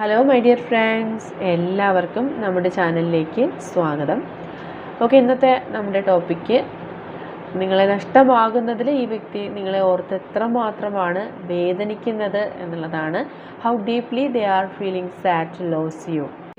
Hello my dear friends എല്ലാവർക്കും നമ്മുടെ ചാനലിലേക്ക് സ്വാഗതം. ഓക്കെ ഇന്നത്തെ നമ്മുടെ ടോപ്പിക്ക് നിങ്ങളെ നഷ്ടമാകുന്നതിൽ ഈ വ്യക്തി നിങ്ങളെ ഓർത്ത് എത്ര മാത്രമാണ് വേദനിക്കുന്നത് എന്നുള്ളതാണ്. How deeply they are feeling sad lose you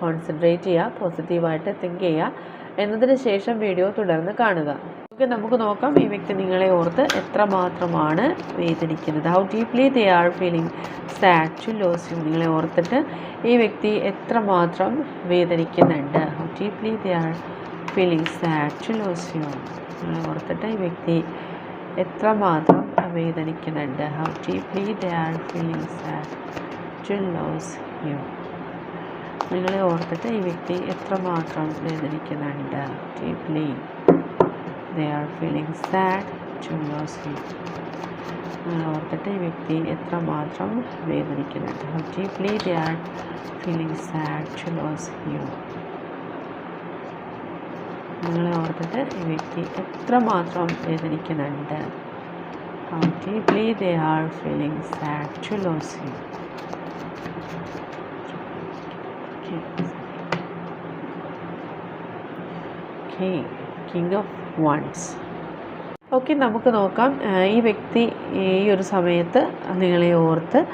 concentrate ചെയ്യുക പോസിറ്റീവായിട്ട് തിങ്ക് ചെയ്യുക എന്നതിന് ശേഷം വീഡിയോ തുടർന്ന് കാണുക. ഓക്കെ നമുക്ക് നോക്കാം. ഈ വ്യക്തി നിങ്ങളെ ഓർത്ത് എത്രമാത്രമാണ് വേദനിക്കുന്നത്. How deeply they are feeling sad to lose you നിങ്ങളെ ഓർത്തിട്ട് ഈ വ്യക്തി എത്രമാത്രം വേദനിക്കുന്നുണ്ട്. How deeply they are feeling sad to lose you നിങ്ങളെ ഓർത്തിട്ട് ഈ വ്യക്തി എത്രമാത്രം വേദനിക്കുന്നുണ്ട്. How deeply they are feeling sad to lose you നിങ്ങളെ ഓർത്തിട്ട് ഈ വ്യക്തി എത്രമാത്രം വേദനിക്കുന്നുണ്ട്. Deeply they are feeling sad to lose you നിങ്ങളെ ഓർത്തിട്ട് ഈ വ്യക്തി എത്രമാത്രം വേദനിക്കുന്നുണ്ട്. Deeply they are feeling sad to lose you നിങ്ങളെ ഓർത്തിട്ട് ഈ വ്യക്തി എത്രമാത്രം വേദനിക്കുന്നുണ്ട്. How deeply they are feeling sad to lose you okay king of wands okay നമുക്ക് നോക്കാം. ഈ വ്യക്തി ഈ ഒരു സമയത്ത് നിങ്ങളെ ഓർത്ത്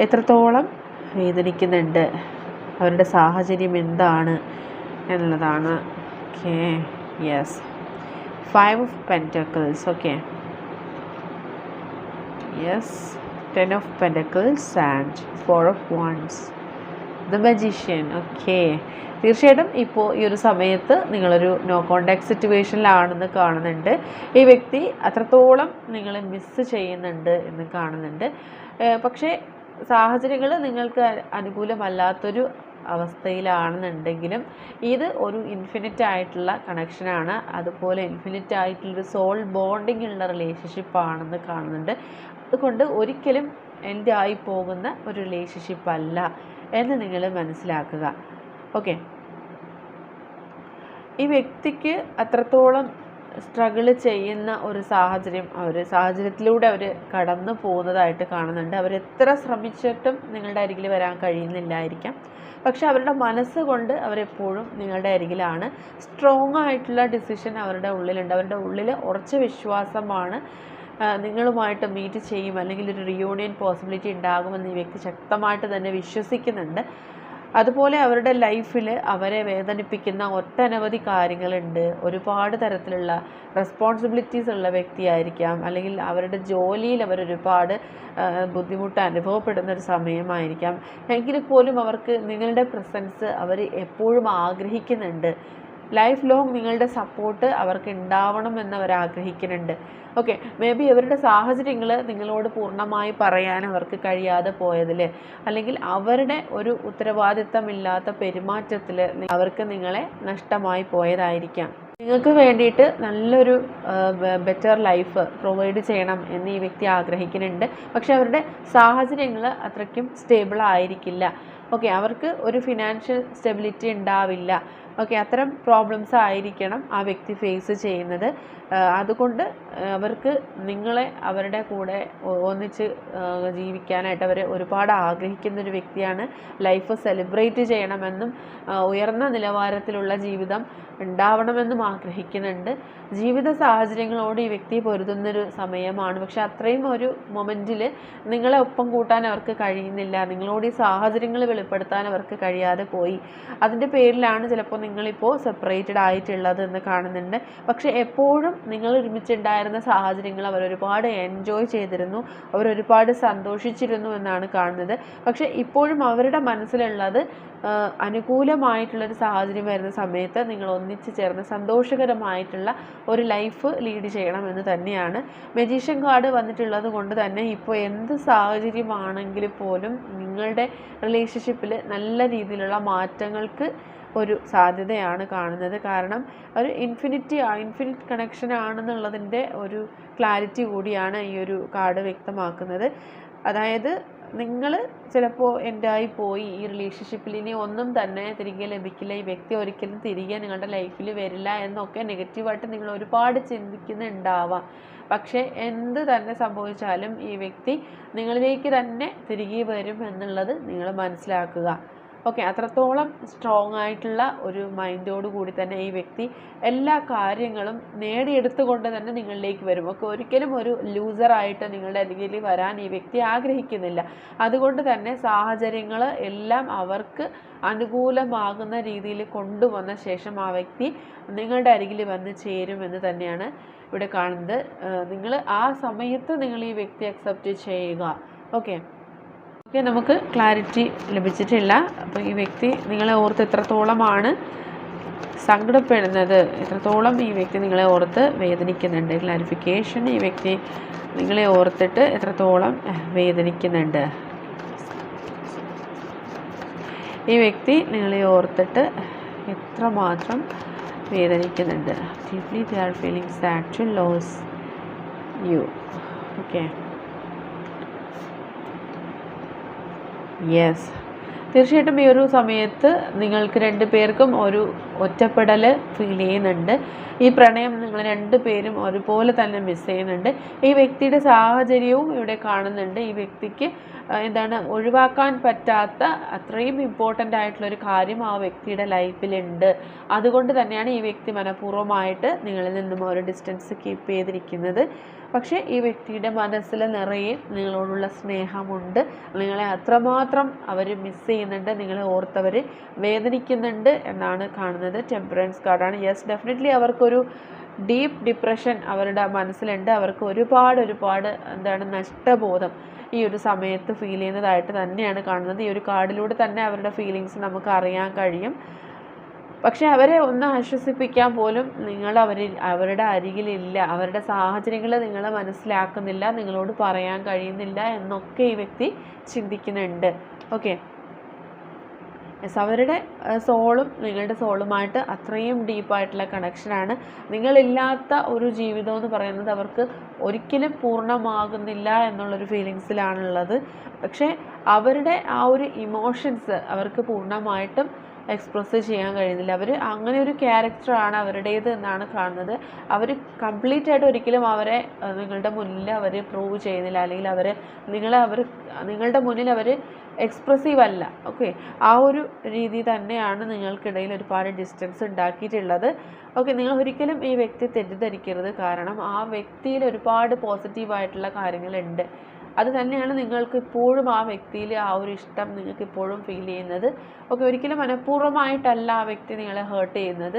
എത്രത്തോളം വേദനിക്കുന്നുണ്ട്? അവരുടെ സാഹചര്യം എന്താണ് എന്നുള്ളതാണ് okay yes five of pentacles okay yes ten of pentacles and four of wands the magician okay. തീർച്ചയായിട്ടും ഇപ്പോൾ ഈ ഒരു സമയത്ത് നിങ്ങളൊരു നോ കോണ്ടാക്ട് സിറ്റുവേഷനിലാണെന്ന് കാണുന്നുണ്ട്. ഈ വ്യക്തി അത്രത്തോളം നിങ്ങളെ മിസ്സ് ചെയ്യുന്നുണ്ട് എന്ന് കാണുന്നുണ്ട്. പക്ഷേ സാഹചര്യങ്ങൾ നിങ്ങൾക്ക് അനുകൂലമല്ലാത്തൊരു അവസ്ഥയിലാണെന്നുണ്ടെങ്കിലും ഇത് ഒരു ഇൻഫിനിറ്റ് ആയിട്ടുള്ള കണക്ഷനാണ് അതുപോലെ ഇൻഫിനിറ്റ് ആയിട്ടുള്ളൊരു സോൾ ബോണ്ടിങ് ഉള്ള റിലേഷൻഷിപ്പ് ആണെന്ന് കാണുന്നുണ്ട്. അതുകൊണ്ട് ഒരിക്കലും എന്റെ ആയി പോകുന്ന ഒരു റിലേഷൻഷിപ്പ് അല്ല. എന്ന് നിങ്ങൾ മനസ്സിലാക്കുക. ഓക്കെ ഈ വ്യക്തിക്ക് അത്രത്തോളം സ്ട്രഗിൾ ചെയ്യുന്ന ഒരു സാഹചര്യം അവർ സാഹചര്യത്തിലൂടെ അവർ കടന്നു പോകുന്നതായിട്ട് കാണുന്നുണ്ട്. എത്ര ശ്രമിച്ചിട്ടും നിങ്ങളുടെ അരികിൽ വരാൻ കഴിയുന്നില്ലായിരിക്കാം. പക്ഷെ അവരുടെ മനസ്സുകൊണ്ട് അവരെപ്പോഴും നിങ്ങളുടെ അരികിലാണ്. സ്ട്രോങ് ആയിട്ടുള്ള ഡിസിഷൻ അവരുടെ ഉള്ളിലുണ്ട്. അവരുടെ ഉള്ളിൽ ഉറച്ച വിശ്വാസമാണ് നിങ്ങളുമായിട്ട് മീറ്റ് ചെയ്യും. അല്ലെങ്കിൽ ഒരു റിയൂണിയൻ പോസിബിലിറ്റി ഉണ്ടാകുമെന്ന് ഈ വ്യക്തി ശക്തമായിട്ട് തന്നെ വിശ്വസിക്കുന്നുണ്ട്. അതുപോലെ അവരുടെ ലൈഫിൽ അവരെ വേദനിപ്പിക്കുന്ന ഒട്ടനവധി കാര്യങ്ങളുണ്ട്. ഒരുപാട് തരത്തിലുള്ള റെസ്പോൺസിബിലിറ്റീസ് ഉള്ള വ്യക്തിയായിരിക്കാം. അല്ലെങ്കിൽ അവരുടെ ജോലിയിൽ അവരൊരുപാട് ബുദ്ധിമുട്ട് അനുഭവപ്പെടുന്ന ഒരു സമയമായിരിക്കാം. എങ്കിൽ പോലും അവർക്ക് നിങ്ങളുടെ പ്രസൻസ് അവർ എപ്പോഴും ആഗ്രഹിക്കുന്നുണ്ട്. ലൈഫ് ലോങ് നിങ്ങളുടെ സപ്പോർട്ട് അവർക്ക് ഉണ്ടാവണം എന്ന് അവർ ആഗ്രഹിക്കുന്നുണ്ട് ഓക്കെ മേ ബി അവരുടെ സാഹചര്യങ്ങൾ നിങ്ങളോട് പൂർണമായി പറയാൻ അവർക്ക് കഴിയാതെ പോയതിൽ അല്ലെങ്കിൽ അവരുടെ ഒരു ഉത്തരവാദിത്തമില്ലാത്ത പെരുമാറ്റത്തിൽ അവർക്ക് നിങ്ങളെ നഷ്ടമായി പോയതായിരിക്കാം. നിങ്ങൾക്ക് വേണ്ടിയിട്ട് നല്ലൊരു ബെറ്റർ ലൈഫ് പ്രൊവൈഡ് ചെയ്യണം എന്ന് ഈ വ്യക്തി ആഗ്രഹിക്കുന്നുണ്ട്. പക്ഷെ അവരുടെ സാഹചര്യങ്ങൾ അത്രയ്ക്കും സ്റ്റേബിൾ ആയിരിക്കില്ല. ഓക്കെ അവർക്ക് ഒരു ഫിനാൻഷ്യൽ സ്റ്റെബിലിറ്റി ഉണ്ടാവില്ല. ഓക്കെ അത്തരം പ്രോബ്ലംസ് ആയിരിക്കണം ആ വ്യക്തി ഫേസ് ചെയ്യുന്നത്. അതുകൊണ്ട് അവർക്ക് നിങ്ങളെ അവരുടെ കൂടെ ഒന്നിച്ച് ജീവിക്കാനായിട്ട് അവർ ഒരുപാട് ആഗ്രഹിക്കുന്ന ഒരു വ്യക്തിയാണ്. ലൈഫ് സെലിബ്രേറ്റ് ചെയ്യണമെന്നും ഉയർന്ന നിലവാരത്തിലുള്ള ജീവിതം ഉണ്ടാവണമെന്നും ആഗ്രഹിക്കുന്നുണ്ട്. ജീവിത സാഹചര്യങ്ങളോട് ഈ വ്യക്തി പൊരുതുന്നൊരു സമയമാണ്. പക്ഷെ അത്രയും ഒരു മൊമെന്റിൽ നിങ്ങളെ ഒപ്പം കൂട്ടാൻ അവർക്ക് കഴിയുന്നില്ല. നിങ്ങളോട് ഈ സാഹചര്യങ്ങൾ വെളിപ്പെടുത്താൻ അവർക്ക് കഴിയാതെ പോയി. അതിന്റെ പേരിലാണ് ചിലപ്പോൾ നിങ്ങളിപ്പോൾ സെപ്പറേറ്റഡ് ആയിട്ടുള്ളത് എന്ന് കാണുന്നുണ്ട്. പക്ഷെ എപ്പോഴും നിങ്ങൾ ഒരുമിച്ചുണ്ടായിരുന്ന സാഹചര്യങ്ങൾ അവർ ഒരുപാട് എൻജോയ് ചെയ്തിരുന്നു. അവർ ഒരുപാട് സന്തോഷിച്ചിരുന്നു എന്നാണ് കാണുന്നത്. പക്ഷെ ഇപ്പോഴും അവരുടെ മനസ്സിലുള്ളത് അനുകൂലമായിട്ടുള്ളൊരു സാഹചര്യം വരുന്ന സമയത്ത് നിങ്ങൾ ഒന്നിച്ച് ചേർന്ന് സന്തോഷകരമായിട്ടുള്ള ഒരു ലൈഫ് ലീഡ് ചെയ്യണം എന്ന് തന്നെയാണ്. മെജീഷ്യൻ കാർഡ് വന്നിട്ടുള്ളത് കൊണ്ട് തന്നെ ഇപ്പോൾ എന്ത് സാഹചര്യമാണെങ്കിൽ പോലും നിങ്ങളുടെ റിലേഷൻഷിപ്പിൽ നല്ല രീതിയിലുള്ള മാറ്റങ്ങൾക്ക് ഒരു സാധ്യതയാണ് കാണുന്നത്. കാരണം ഒരു ഇൻഫിനിറ്റി ഇൻഫിനിറ്റ് കണക്ഷൻ ആണെന്നുള്ളതിന്റെ ഒരു ക്ലാരിറ്റി കൂടിയാണ് ഈ ഒരു കാർഡ് വ്യക്തമാക്കുന്നത്. അതായത് നിങ്ങൾ ചിലപ്പോൾ എന്റായി പോയി ഈ റിലേഷൻഷിപ്പിൽ ഇനി ഒന്നും തന്നെ തിരികെ ലഭിക്കില്ല. ഈ വ്യക്തി ഒരിക്കലും തിരികെ നിങ്ങളുടെ ലൈഫിൽ വരില്ല എന്നൊക്കെ നെഗറ്റീവായിട്ട് നിങ്ങൾ ഒരുപാട് ചിന്തിക്കുന്നുണ്ടാവാം. പക്ഷേ എന്ത് തന്നെ സംഭവിച്ചാലും ഈ വ്യക്തി നിങ്ങളിലേക്ക് തന്നെ തിരികെ വരും എന്നുള്ളത് നിങ്ങൾ മനസ്സിലാക്കുക. ഓക്കെ അത്രത്തോളം സ്ട്രോങ് ആയിട്ടുള്ള ഒരു മൈൻഡോട് കൂടി തന്നെ ഈ വ്യക്തി എല്ലാ കാര്യങ്ങളും നേടിയെടുത്തുകൊണ്ട് തന്നെ നിങ്ങളിലേക്ക് വരും. ഒക്കെ ഒരിക്കലും ഒരു ലൂസറായിട്ട് നിങ്ങളുടെ അരികിൽ വരാൻ ഈ വ്യക്തി ആഗ്രഹിക്കുന്നില്ല. അതുകൊണ്ട് തന്നെ സാഹചര്യങ്ങൾ എല്ലാം അവർക്ക് അനുകൂലമാകുന്ന രീതിയിൽ കൊണ്ടുവന്ന ശേഷം ആ വ്യക്തി നിങ്ങളുടെ അരികിൽ വന്ന് ചേരുമെന്ന് തന്നെയാണ് ഇവിടെ കാണുന്നത്. നിങ്ങൾ ആ സമയത്ത് നിങ്ങൾ ഈ വ്യക്തി അക്സെപ്റ്റ് ചെയ്യുക. ഓക്കെ. ഓക്കെ നമുക്ക് ക്ലാരിറ്റി ലഭിച്ചിട്ടില്ല. അപ്പോൾ ഈ വ്യക്തി നിങ്ങളെ ഓർത്ത് എത്രത്തോളമാണ് സങ്കടപ്പെടുന്നത് എത്രത്തോളം ഈ വ്യക്തി നിങ്ങളെ ഓർത്ത് വേദനിക്കുന്നുണ്ട്. ക്ലാരിഫിക്കേഷൻ ഈ വ്യക്തി നിങ്ങളെ ഓർത്തിട്ട് എത്രത്തോളം വേദനിക്കുന്നുണ്ട്. ഈ വ്യക്തി നിങ്ങളെ ഓർത്തിട്ട് എത്രമാത്രം വേദനിക്കുന്നുണ്ട്. Deeply they are feeling sad to lose you okay yes തീർച്ചയായിട്ടും ഈ ഒരു സമയത്ത് നിങ്ങൾക്ക് രണ്ട് പേർക്കും ഒരു ഒറ്റപ്പെടൽ ഫീൽ ചെയ്യുന്നുണ്ട്. ഈ പ്രണയം നിങ്ങൾ രണ്ട് പേരും ഒരുപോലെ തന്നെ മിസ് ചെയ്യുന്നുണ്ട്. ഈ വ്യക്തിയുടെ സാഹചര്യവും ഇവിടെ കാണുന്നുണ്ട്. ഈ വ്യക്തിക്ക് എന്താണ് ഒഴിവാക്കാൻ പറ്റാത്ത അത്രയും ഇമ്പോർട്ടന്റ് ആയിട്ടുള്ള ഒരു കാര്യം ആ വ്യക്തിയുടെ ലൈഫിലുണ്ട് അതുകൊണ്ട് തന്നെയാണ് ഈ വ്യക്തി മനഃപൂർവമായിട്ട് നിങ്ങളിൽ നിന്നും ഒരു ഡിസ്റ്റൻസ് കീപ്പ് ചെയ്തിരിക്കുന്നത്. പക്ഷേ ഈ വ്യക്തിയുടെ മനസ്സിൽ നിറയെ നിങ്ങളോടുള്ള സ്നേഹമുണ്ട്. നിങ്ങളെ അത്രമാത്രം അവർ മിസ് ചെയ്യുന്നുണ്ട്. നിങ്ങളെ ഓർത്തവർ വേദനിക്കുന്നുണ്ട് എന്നാണ് കാണുന്നത് ടെമ്പറൻസ് കാർഡാണ് യെസ് ഡെഫിനറ്റ്ലി അവർക്കൊരു ഡീപ്പ് ഡിപ്രഷൻ അവരുടെ മനസ്സിലുണ്ട്. അവർക്ക് ഒരുപാട് ഒരുപാട് എന്താണ് നഷ്ടബോധം ഈ ഒരു സമയത്ത് ഫീൽ ചെയ്യുന്നതായിട്ട് തന്നെയാണ് കാണുന്നത്. ഈ ഒരു കാർഡിലൂടെ തന്നെ അവരുടെ ഫീലിങ്സ് നമുക്ക് അറിയാൻ കഴിയും. പക്ഷെ അവരെ ഒന്ന് ആശ്വസിപ്പിക്കാൻ പോലും നിങ്ങൾ അവരിൽ അവരുടെ അരികിലില്ല. അവരുടെ സാഹചര്യങ്ങൾ നിങ്ങൾ മനസ്സിലാക്കുന്നില്ല നിങ്ങളോട് പറയാൻ കഴിയുന്നില്ല എന്നൊക്കെ ഈ വ്യക്തി ചിന്തിക്കുന്നുണ്ട്. ഓക്കെ. യെസ് അവരുടെ സോളും നിങ്ങളുടെ സോളുമായിട്ട് അത്രയും ഡീപ്പായിട്ടുള്ള കണക്ഷനാണ്. നിങ്ങളില്ലാത്ത ഒരു ജീവിതം എന്ന് പറയുന്നത് അവർക്ക് ഒരിക്കലും പൂർണമാകുന്നില്ല എന്നുള്ളൊരു ഫീലിങ്സിലാണുള്ളത്. പക്ഷേ അവരുടെ ആ ഒരു ഇമോഷൻസ് അവർക്ക് പൂർണമായിട്ടും എക്സ്പ്രസ് ചെയ്യാൻ കഴിയുന്നില്ല. അവർ അങ്ങനെ ഒരു ക്യാരക്ടറാണ് അവരുടേത് എന്നാണ് കാണുന്നത്. അവർ കംപ്ലീറ്റ് ആയിട്ട് ഒരിക്കലും അവരെ നിങ്ങളുടെ മുന്നിൽ അവർ പ്രൂവ് ചെയ്യുന്നില്ല. അല്ലെങ്കിൽ അവർ നിങ്ങളെ അവർ നിങ്ങളുടെ മുന്നിൽ അവർ എക്സ്പ്രസീവ് അല്ല. ഓക്കെ ആ ഒരു രീതി തന്നെയാണ് നിങ്ങൾക്കിടയിൽ ഒരുപാട് ഡിസ്റ്റൻസ് ഉണ്ടാക്കിയിട്ടുള്ളത്. ഓക്കെ നിങ്ങൾ ഒരിക്കലും ഈ വ്യക്തി തെറ്റിദ്ധരിക്കരുത്. കാരണം ആ വ്യക്തിയിൽ ഒരുപാട് പോസിറ്റീവായിട്ടുള്ള കാര്യങ്ങളുണ്ട്. അത് തന്നെയാണ് നിങ്ങൾക്ക് ഇപ്പോഴും ആ വ്യക്തിയിൽ ആ ഒരു ഇഷ്ടം നിങ്ങൾക്ക് ഇപ്പോഴും ഫീൽ ചെയ്യുന്നത്. ഓക്കെ ഒരിക്കലും മനഃപൂർവമായിട്ടല്ല ആ വ്യക്തി നിങ്ങളെ ഹേർട്ട് ചെയ്യുന്നത്.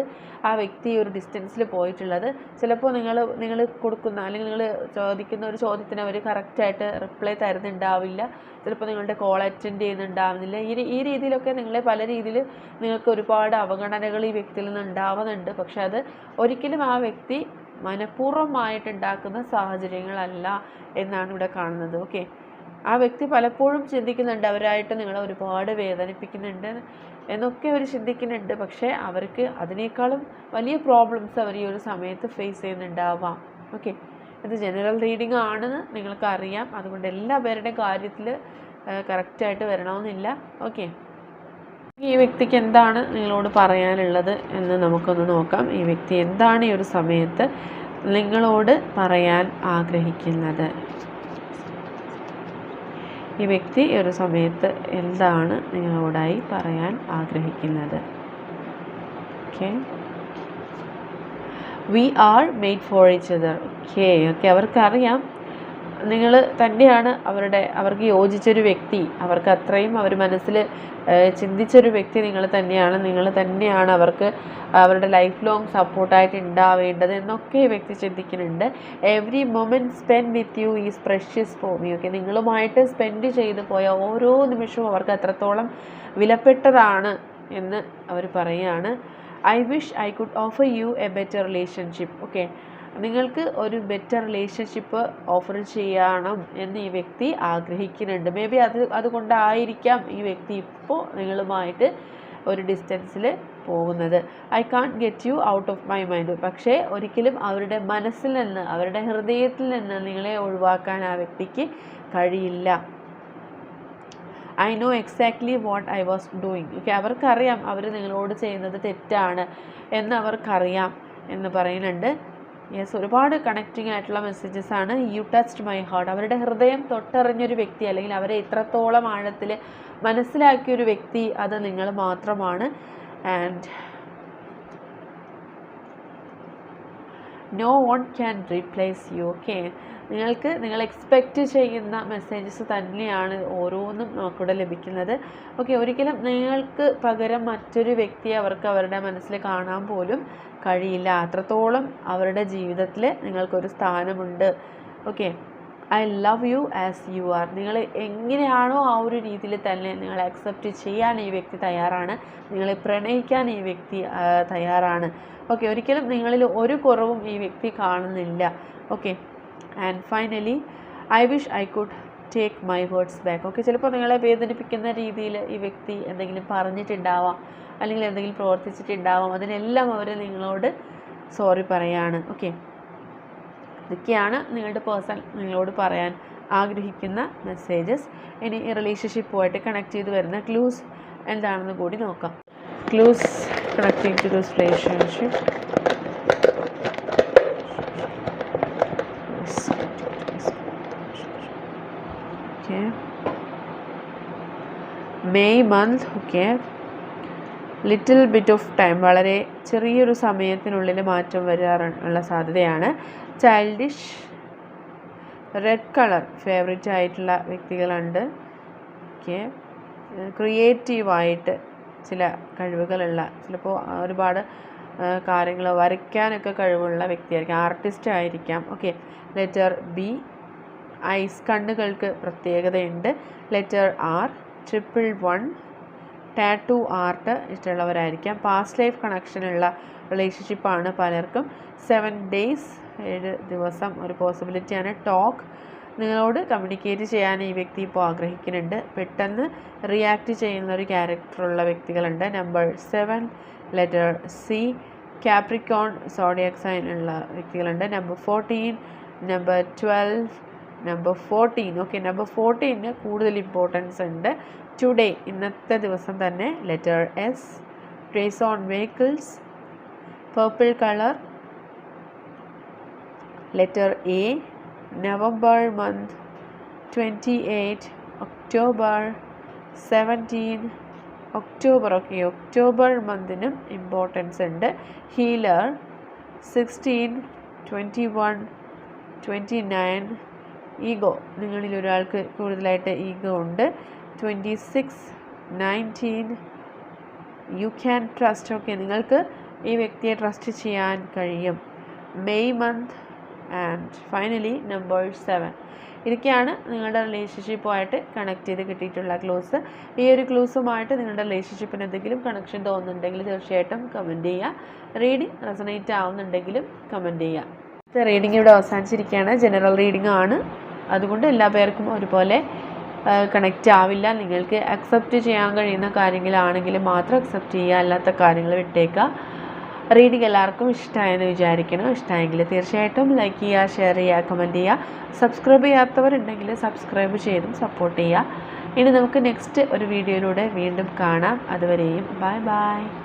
ആ വ്യക്തി ഒരു ഡിസ്റ്റൻസിൽ പോയിട്ടുള്ളത്. ചിലപ്പോൾ നിങ്ങൾ നിങ്ങൾ കൊടുക്കുന്ന അല്ലെങ്കിൽ നിങ്ങൾ ചോദിക്കുന്ന ഒരു ചോദ്യത്തിന് അവർ കറക്റ്റായിട്ട് റിപ്ലൈ തരുന്നുണ്ടാവില്ല. ചിലപ്പോൾ നിങ്ങളുടെ കോൾ അറ്റൻഡ് ചെയ്യുന്നുണ്ടാവുന്നില്ല. ഈ ഈ രീതിയിലൊക്കെ നിങ്ങളെ പല രീതിയിൽ നിങ്ങൾക്ക് ഒരുപാട് അവഗണനകൾ ഈ വ്യക്തിയിൽ നിന്ന് ഉണ്ടാവുന്നുണ്ട്. പക്ഷെ അത് ഒരിക്കലും ആ വ്യക്തി മനഃപൂർവമായിട്ടുണ്ടാക്കുന്ന സാഹചര്യങ്ങളല്ല എന്നാണ് ഇവിടെ കാണുന്നത്. ഓക്കെ. ആ വ്യക്തി പലപ്പോഴും ചിന്തിക്കുന്നുണ്ട് അവരായിട്ട് നിങ്ങളെ ഒരുപാട് വേദനിപ്പിക്കുന്നുണ്ട് എന്നൊക്കെ അവർ ചിന്തിക്കുന്നുണ്ട്. പക്ഷേ അവർക്ക് അതിനേക്കാളും വലിയ പ്രോബ്ലംസ് അവർ ഈ ഒരു സമയത്ത് ഫേസ് ചെയ്യുന്നുണ്ടാവാം. ഓക്കെ. ഇത് ജനറൽ റീഡിംഗ് ആണെന്ന് നിങ്ങൾക്ക് അറിയാം അതുകൊണ്ട് എല്ലാ പേരുടെയും കാര്യത്തിൽ കറക്റ്റായിട്ട് വരണമെന്നില്ല. ഓക്കെ. ഈ വ്യക്തിക്ക് എന്താണ് നിങ്ങളോട് പറയാനുള്ളത് എന്ന് നമുക്കൊന്ന് നോക്കാം. ഈ വ്യക്തി എന്താണ് ഈ ഒരു സമയത്ത് നിങ്ങളോട് പറയാൻ ആഗ്രഹിക്കുന്നത്? ഈ വ്യക്തി ഒരു സമയത്ത് എന്താണ് നിങ്ങളോടായി പറയാൻ ആഗ്രഹിക്കുന്നത്? Okay we are made for each other okay okay അവർക്കറിയാം നിങ്ങൾ തന്നെയാണ് അവരുടെ അവർക്ക് യോജിച്ചൊരു വ്യക്തി. അവർക്ക് അത്രയും അവർ മനസ്സിൽ ചിന്തിച്ചൊരു വ്യക്തി നിങ്ങൾ തന്നെയാണ്. നിങ്ങൾ തന്നെയാണ് അവർക്ക് അവരുടെ ലൈഫ് ലോങ് സപ്പോർട്ടായിട്ട് ഉണ്ടാവേണ്ടത് എന്നൊക്കെ വ്യക്തി ചിന്തിക്കുന്നുണ്ട്. Every moment spend with you is precious for me okay നിങ്ങളുമായിട്ട് സ്പെൻഡ് ചെയ്ത് പോയ ഓരോ നിമിഷവും അവർക്ക് അത്രത്തോളം വിലപ്പെട്ടതാണ് എന്ന് അവർ പറയുകയാണ് I wish I could offer you a better relationship okay നിങ്ങൾക്ക് ഒരു ബെറ്റർ റിലേഷൻഷിപ്പ് ഓഫർ ചെയ്യണം എന്ന് ഈ വ്യക്തി ആഗ്രഹിക്കുന്നുണ്ട്. മേ ബി അത് അതുകൊണ്ടായിരിക്കാം ഈ വ്യക്തി ഇപ്പോൾ നിങ്ങളുമായിട്ട് ഒരു ഡിസ്റ്റൻസിൽ പോകുന്നത്. I can't get you out of my mind പക്ഷേ ഒരിക്കലും അവരുടെ മനസ്സിൽ നിന്ന് അവരുടെ ഹൃദയത്തിൽ നിന്ന് നിങ്ങളെ ഒഴിവാക്കാൻ ആ വ്യക്തിക്ക് കഴിയില്ല. I know exactly what I was doing okay അവർക്കറിയാം അവർ നിങ്ങളോട് ചെയ്യുന്നത് തെറ്റാണ് എന്ന് അവർക്കറിയാം എന്ന് പറയുന്നുണ്ട്. യെസ് ഒരുപാട് കണക്റ്റിംഗ് ആയിട്ടുള്ള മെസ്സേജസ് ആണ്. യു ടച്ച്ഡ് മൈ ഹാർട്ട് അവരുടെ ഹൃദയം തൊട്ടറിഞ്ഞൊരു വ്യക്തി അല്ലെങ്കിൽ അവരെ ഇത്രത്തോളം ആഴത്തിൽ മനസ്സിലാക്കിയ ഒരു വ്യക്തി അത് നിങ്ങൾ മാത്രമാണ്. And no one can replace you okay നിങ്ങൾക്ക് നിങ്ങൾ എക്സ്പെക്റ്റ് ചെയ്യുന്ന മെസ്സേജസ് തന്നെയാണ് ഓരോന്നും നമുക്കിവിടെ ലഭിക്കുന്നത്. ഓക്കെ ഒരിക്കലും നിങ്ങൾക്ക് പകരം മറ്റൊരു വ്യക്തിയെ അവർക്ക് അവരുടെ മനസ്സിൽ കാണാൻ പോലും കഴിയില്ല. അത്രത്തോളം അവരുടെ ജീവിതത്തിൽ നിങ്ങൾക്കൊരു സ്ഥാനമുണ്ട്. Okay I love you as you are നിങ്ങൾ എങ്ങനെയാണോ ആ ഒരു രീതിയിൽ തന്നെ നിങ്ങൾ അക്സെപ്റ്റ് ചെയ്യാൻ ഈ വ്യക്തി തയ്യാറാണ്. നിങ്ങളെ പ്രണയിക്കാൻ ഈ വ്യക്തി തയ്യാറാണ്. ഓക്കെ ഒരിക്കലും നിങ്ങളിൽ ഒരു കുറവും ഈ വ്യക്തി കാണുന്നില്ല. Okay and finally I wish I could take my words back okay ചിലപ്പോൾ നിങ്ങളെ വേദനിപ്പിക്കുന്ന രീതിയിൽ ഈ വ്യക്തി എന്തെങ്കിലും പറഞ്ഞിട്ടുണ്ടാവാം അല്ലെങ്കിൽ എന്തെങ്കിലും പ്രവർത്തിച്ചിട്ടുണ്ടാവാം അതിനെല്ലാം അവർ നിങ്ങളോട് സോറി പറയാണ്. ഓക്കെ ഇതൊക്കെയാണ് നിങ്ങളുടെ പേഴ്സൺ നിങ്ങളോട് പറയാൻ ആഗ്രഹിക്കുന്ന മെസ്സേജസ് ഇനി റിലേഷൻഷിപ്പുമായിട്ട് കണക്ട് ചെയ്ത് വരുന്ന ക്ലൂസ് എന്താണെന്ന് കൂടി നോക്കാം. Clues connect this relationship okay May month ഒക്കെ ലിറ്റിൽ ബിറ്റ് ഓഫ് ടൈം വളരെ ചെറിയൊരു സമയത്തിനുള്ളിൽ മാറ്റം വരാറുള്ള സാധ്യതയാണ്. ചൈൽഡിഷ് റെഡ് കളർ ഫേവറേറ്റ് ആയിട്ടുള്ള വ്യക്തികളുണ്ട്. ഓക്കെ ക്രിയേറ്റീവായിട്ട് ചില കഴിവുകളുള്ള ചിലപ്പോൾ ഒരുപാട് കാര്യങ്ങൾ വരയ്ക്കാനൊക്കെ കഴിവുള്ള വ്യക്തിയായിരിക്കാം. ആർട്ടിസ്റ്റ് ആയിരിക്കാം. ഓക്കെ ലെറ്റർ ബി ഐസ് കണ്ണുകൾക്ക് പ്രത്യേകതയുണ്ട്. Letter R triple one tattoo art ഇഷ്ടമുള്ളവരായിരിക്കാം. Past life കണക്ഷനുള്ള റിലേഷൻഷിപ്പാണ് പലർക്കും. സെവൻ ഡേയ്സ് ഏഴ് ദിവസം ഒരു പോസിബിലിറ്റിയാണ് ടോക്ക് നിങ്ങളോട് കമ്മ്യൂണിക്കേറ്റ് ചെയ്യാൻ ഈ വ്യക്തി ഇപ്പോൾ ആഗ്രഹിക്കുന്നുണ്ട്. പെട്ടെന്ന് റിയാക്ട് ചെയ്യുന്ന ഒരു ക്യാരക്ടറുള്ള വ്യക്തികളുണ്ട്. Number seven letter C Capricorn zodiac sign ഉള്ള വ്യക്തികളുണ്ട്. Number fourteen number twelve number fourteen okay number fourteen കൂടുതൽ ഇമ്പോർട്ടൻസ് ഉണ്ട്. ടുഡേ ഇന്നത്തെ ദിവസം തന്നെ letter S trace on vehicles purple colour letter A November month twenty eight October seventeen October okay October മന്തിനും importance ഉണ്ട്. Healer sixteen twenty one twenty nine ego. നിങ്ങളിൽ ഒരാൾക്ക് കൂടുതലായിട്ട് ego ഉണ്ട്. Twenty six nineteen you can trust. Okay നിങ്ങൾക്ക് ഈ വ്യക്തിയെ trust ചെയ്യാൻ കഴിയും. May month and finally number seven. ഇതൊക്കെയാണ് നിങ്ങളുടെ റിലേഷൻഷിപ്പുമായിട്ട് കണക്ട് ചെയ്ത് കിട്ടിയിട്ടുള്ള ക്ലൂസ്. ഈ ഒരു ക്ലൂസുമായിട്ട് നിങ്ങളുടെ റിലേഷൻഷിപ്പിന് എന്തെങ്കിലും കണക്ഷൻ തോന്നുന്നുണ്ടെങ്കിൽ തീർച്ചയായിട്ടും കമന്റ് ചെയ്യുക. റീഡിംഗ് റെസനേറ്റ് ആവുന്നുണ്ടെങ്കിലും കമന്റ് ചെയ്യുക. റീഡിംഗ് ഇവിടെ അവസാനിച്ചിരിക്കുകയാണ്. ജനറൽ റീഡിംഗ് ആണ്. അതുകൊണ്ട് എല്ലാ പേർക്കും ഒരുപോലെ കണക്റ്റ് ആവില്ല. നിങ്ങൾക്ക് അക്സെപ്റ്റ് ചെയ്യാൻ കഴിയുന്ന കാര്യങ്ങളാണെങ്കിൽ മാത്രം അക്സെപ്റ്റ് ചെയ്യുക. അല്ലാത്ത കാര്യങ്ങൾ വിട്ടേക്കുക. റീഡിങ് എല്ലാവർക്കും ഇഷ്ടമായെന്ന് വിചാരിക്കണം ഇഷ്ടമായെങ്കിൽ തീർച്ചയായിട്ടും ലൈക്ക് ചെയ്യുക ഷെയർ ചെയ്യുക കമന്റ് ചെയ്യുക. സബ്സ്ക്രൈബ് ചെയ്യാത്തവരുണ്ടെങ്കിൽ സബ്സ്ക്രൈബ് ചെയ്തും സപ്പോർട്ട് ചെയ്യുക. ഇനി നമുക്ക് നെക്സ്റ്റ് ഒരു വീഡിയോയിലൂടെ വീണ്ടും കാണാം. അതുവരെയും ബൈ ബൈ